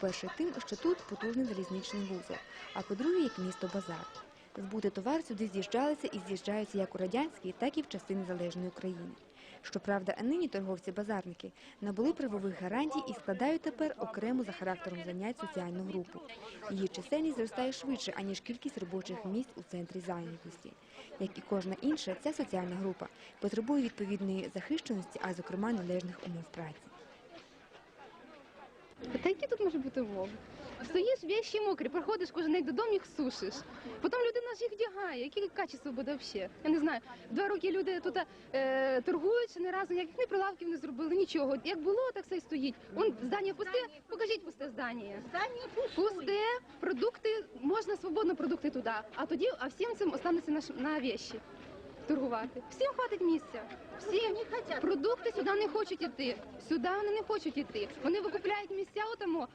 По-перше, тим, що тут потужний залізничний вузол, а по-друге, як місто базар. Збути товар сюди з'їжджалися і з'їжджаються як у радянській, так і в часи незалежної України. Щоправда, а нині торговці-базарники набули правових гарантій і складають тепер окрему за характером занять соціальну групу. Її чисельність зростає швидше, аніж кількість робочих місць у центрі зайнятості. Як і кожна інша, ця соціальна група потребує відповідної захищеності, а зокрема належних умов праці. Та які тут може бути умови? Стоїш вещі мокрі, приходиш кожен день додому, їх сушиш. Потім людина ж їх вдягає. Яке качество буде взагалі? Я не знаю. Два роки люди тут е, торгують, ще ні разу ніяких ні прилавків не зробили, нічого. Як було, так все і стоїть. Вон здання пусте, покажіть пусте здання. Здання Пусте, продукти, можна свободно продукти туди. А тоді, а всім цим останеться на, на вещі торгувати. Всім хватить місця. Всім не продукти сюди не хочуть іти. Сюди вони не хочуть іти. Вони викупляють місця отамо,